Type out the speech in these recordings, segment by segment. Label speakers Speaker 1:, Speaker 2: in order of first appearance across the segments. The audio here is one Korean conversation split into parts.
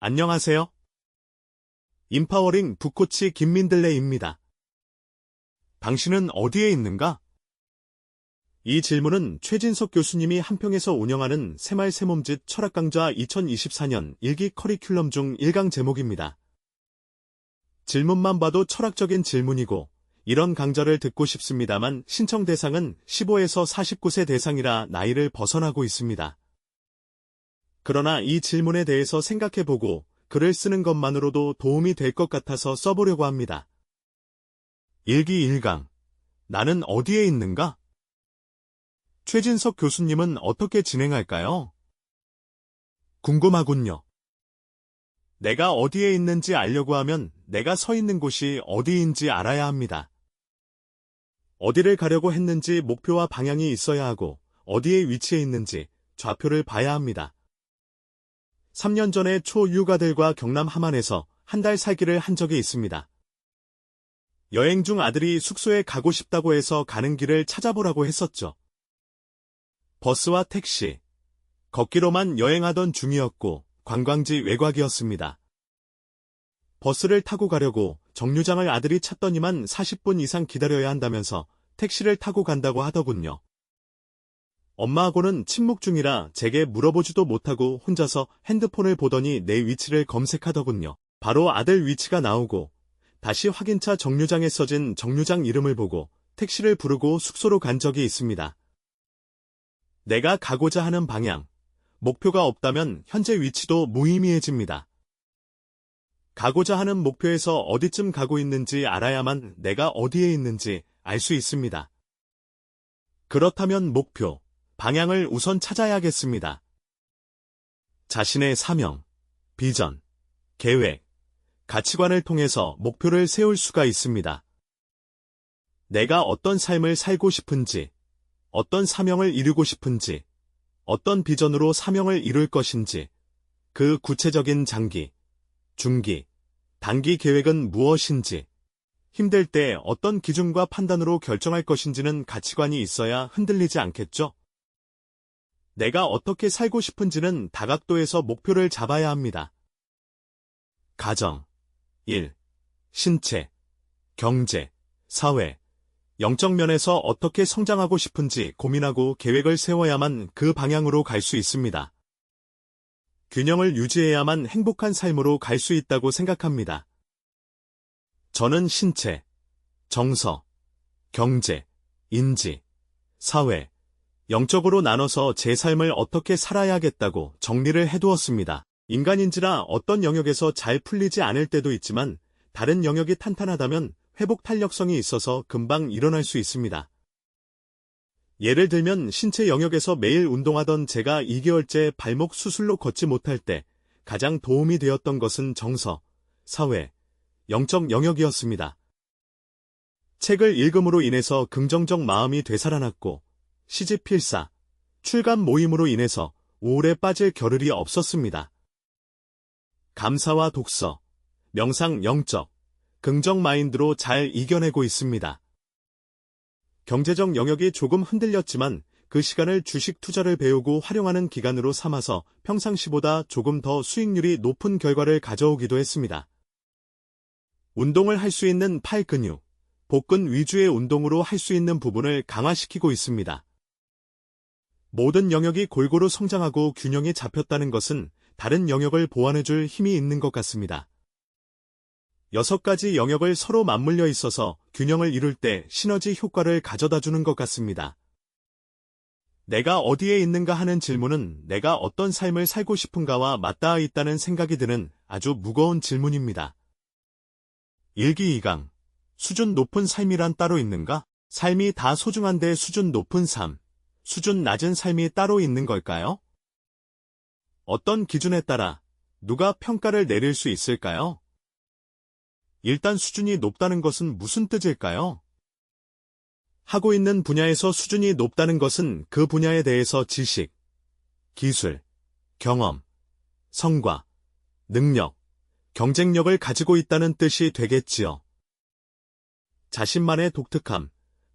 Speaker 1: 안녕하세요. 인파워링 북코치 김민들레입니다. 당신은 어디에 있는가? 이 질문은 최진석 교수님이 한평에서 운영하는 새말 새몸짓 철학 강좌 2024년 일기 커리큘럼 중 1강 제목입니다. 질문만 봐도 철학적인 질문이고 이런 강좌를 듣고 싶습니다만 신청 대상은 15에서 49세 대상이라 나이를 벗어나고 있습니다. 그러나 이 질문에 대해서 생각해보고 글을 쓰는 것만으로도 도움이 될 것 같아서 써보려고 합니다. 일기 1강 나는 어디에 있는가? 최진석 교수님은 어떻게 진행할까요? 궁금하군요. 내가 어디에 있는지 알려고 하면 내가 서 있는 곳이 어디인지 알아야 합니다. 어디를 가려고 했는지 목표와 방향이 있어야 하고 어디에 위치해 있는지 좌표를 봐야 합니다. 3년 전에 초유가들과 경남 함안에서 한 달 살기를 한 적이 있습니다. 여행 중 아들이 숙소에 가고 싶다고 해서 가는 길을 찾아보라고 했었죠. 버스와 택시, 걷기로만 여행하던 중이었고 관광지 외곽이었습니다. 버스를 타고 가려고 정류장을 아들이 찾더니만 40분 이상 기다려야 한다면서 택시를 타고 간다고 하더군요. 엄마하고는 침묵 중이라 제게 물어보지도 못하고 혼자서 핸드폰을 보더니 내 위치를 검색하더군요. 바로 아들 위치가 나오고 다시 확인차 정류장에 써진 정류장 이름을 보고 택시를 부르고 숙소로 간 적이 있습니다. 내가 가고자 하는 방향, 목표가 없다면 현재 위치도 무의미해집니다. 가고자 하는 목표에서 어디쯤 가고 있는지 알아야만 내가 어디에 있는지 알 수 있습니다. 그렇다면 목표, 방향을 우선 찾아야겠습니다. 자신의 사명, 비전, 계획, 가치관을 통해서 목표를 세울 수가 있습니다. 내가 어떤 삶을 살고 싶은지, 어떤 사명을 이루고 싶은지, 어떤 비전으로 사명을 이룰 것인지, 그 구체적인 장기, 중기, 단기 계획은 무엇인지, 힘들 때 어떤 기준과 판단으로 결정할 것인지는 가치관이 있어야 흔들리지 않겠죠? 내가 어떻게 살고 싶은지는 다각도에서 목표를 잡아야 합니다. 가정, 일, 신체, 경제, 사회, 영적 면에서 어떻게 성장하고 싶은지 고민하고 계획을 세워야만 그 방향으로 갈 수 있습니다. 균형을 유지해야만 행복한 삶으로 갈 수 있다고 생각합니다. 저는 신체, 정서, 경제, 인지, 사회, 영적으로 나눠서 제 삶을 어떻게 살아야겠다고 정리를 해두었습니다. 인간인지라 어떤 영역에서 잘 풀리지 않을 때도 있지만 다른 영역이 탄탄하다면 회복 탄력성이 있어서 금방 일어날 수 있습니다. 예를 들면 신체 영역에서 매일 운동하던 제가 2개월째 발목 수술로 걷지 못할 때 가장 도움이 되었던 것은 정서, 사회, 영적 영역이었습니다. 책을 읽음으로 인해서 긍정적 마음이 되살아났고 시집 필사, 출간 모임으로 인해서 우울에 빠질 겨를이 없었습니다. 감사와 독서, 명상 영적, 긍정 마인드로 잘 이겨내고 있습니다. 경제적 영역이 조금 흔들렸지만 그 시간을 주식 투자를 배우고 활용하는 기간으로 삼아서 평상시보다 조금 더 수익률이 높은 결과를 가져오기도 했습니다. 운동을 할 수 있는 팔 근육, 복근 위주의 운동으로 할 수 있는 부분을 강화시키고 있습니다. 모든 영역이 골고루 성장하고 균형이 잡혔다는 것은 다른 영역을 보완해줄 힘이 있는 것 같습니다. 여섯 가지 영역을 서로 맞물려 있어서 균형을 이룰 때 시너지 효과를 가져다 주는 것 같습니다. 내가 어디에 있는가 하는 질문은 내가 어떤 삶을 살고 싶은가와 맞닿아 있다는 생각이 드는 아주 무거운 질문입니다. 일기 2강 수준 높은 삶이란 따로 있는가? 삶이 다 소중한데 수준 높은 삶. 수준 낮은 삶이 따로 있는 걸까요? 어떤 기준에 따라 누가 평가를 내릴 수 있을까요? 일단 수준이 높다는 것은 무슨 뜻일까요? 하고 있는 분야에서 수준이 높다는 것은 그 분야에 대해서 지식, 기술, 경험, 성과, 능력, 경쟁력을 가지고 있다는 뜻이 되겠지요. 자신만의 독특함,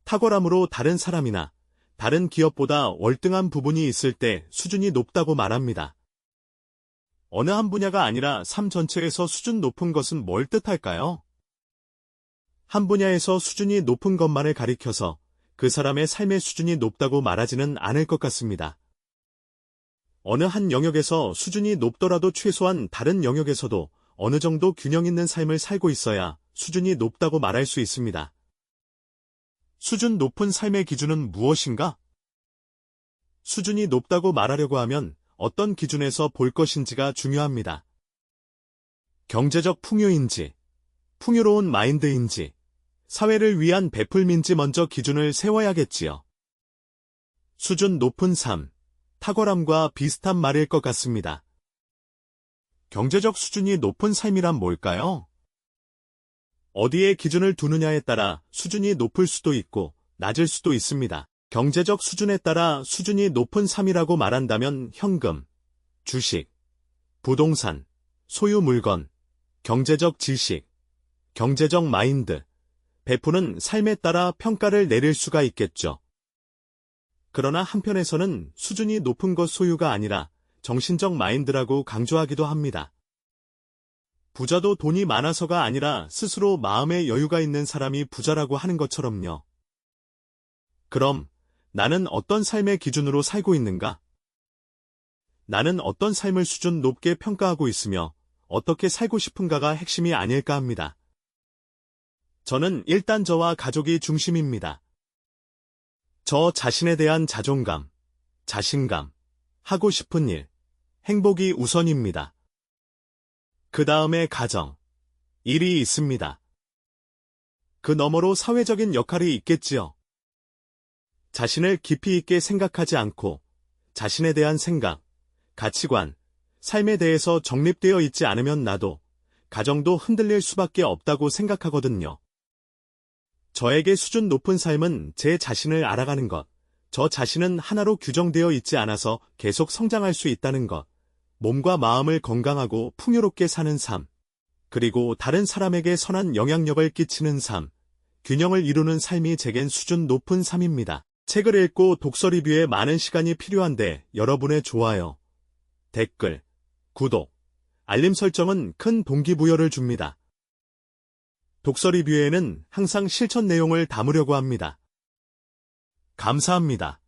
Speaker 1: 탁월함으로 다른 사람이나 다른 기업보다 월등한 부분이 있을 때 수준이 높다고 말합니다. 어느 한 분야가 아니라 삶 전체에서 수준 높은 것은 뭘 뜻할까요? 한 분야에서 수준이 높은 것만을 가리켜서 그 사람의 삶의 수준이 높다고 말하지는 않을 것 같습니다. 어느 한 영역에서 수준이 높더라도 최소한 다른 영역에서도 어느 정도 균형 있는 삶을 살고 있어야 수준이 높다고 말할 수 있습니다. 수준 높은 삶의 기준은 무엇인가? 수준이 높다고 말하려고 하면 어떤 기준에서 볼 것인지가 중요합니다. 경제적 풍요인지, 풍요로운 마인드인지, 사회를 위한 베풀민지 먼저 기준을 세워야겠지요. 수준 높은 삶, 탁월함과 비슷한 말일 것 같습니다. 경제적 수준이 높은 삶이란 뭘까요? 어디에 기준을 두느냐에 따라 수준이 높을 수도 있고 낮을 수도 있습니다. 경제적 수준에 따라 수준이 높은 삶이라고 말한다면 현금, 주식, 부동산, 소유 물건, 경제적 지식, 경제적 마인드, 베푸는 삶에 따라 평가를 내릴 수가 있겠죠. 그러나 한편에서는 수준이 높은 것 소유가 아니라 정신적 마인드라고 강조하기도 합니다. 부자도 돈이 많아서가 아니라 스스로 마음의 여유가 있는 사람이 부자라고 하는 것처럼요. 그럼 나는 어떤 삶의 기준으로 살고 있는가? 나는 어떤 삶을 수준 높게 평가하고 있으며 어떻게 살고 싶은가가 핵심이 아닐까 합니다. 저는 일단 저와 가족이 중심입니다. 저 자신에 대한 자존감, 자신감, 하고 싶은 일, 행복이 우선입니다. 그 다음에 가정, 일이 있습니다. 그 너머로 사회적인 역할이 있겠지요. 자신을 깊이 있게 생각하지 않고 자신에 대한 생각, 가치관, 삶에 대해서 정립되어 있지 않으면 나도 가정도 흔들릴 수밖에 없다고 생각하거든요. 저에게 수준 높은 삶은 제 자신을 알아가는 것, 저 자신은 하나로 규정되어 있지 않아서 계속 성장할 수 있다는 것, 몸과 마음을 건강하고 풍요롭게 사는 삶, 그리고 다른 사람에게 선한 영향력을 끼치는 삶, 균형을 이루는 삶이 제겐 수준 높은 삶입니다. 책을 읽고 독서 리뷰에 많은 시간이 필요한데 여러분의 좋아요, 댓글, 구독, 알림 설정은 큰 동기부여를 줍니다. 독서 리뷰에는 항상 실천 내용을 담으려고 합니다. 감사합니다.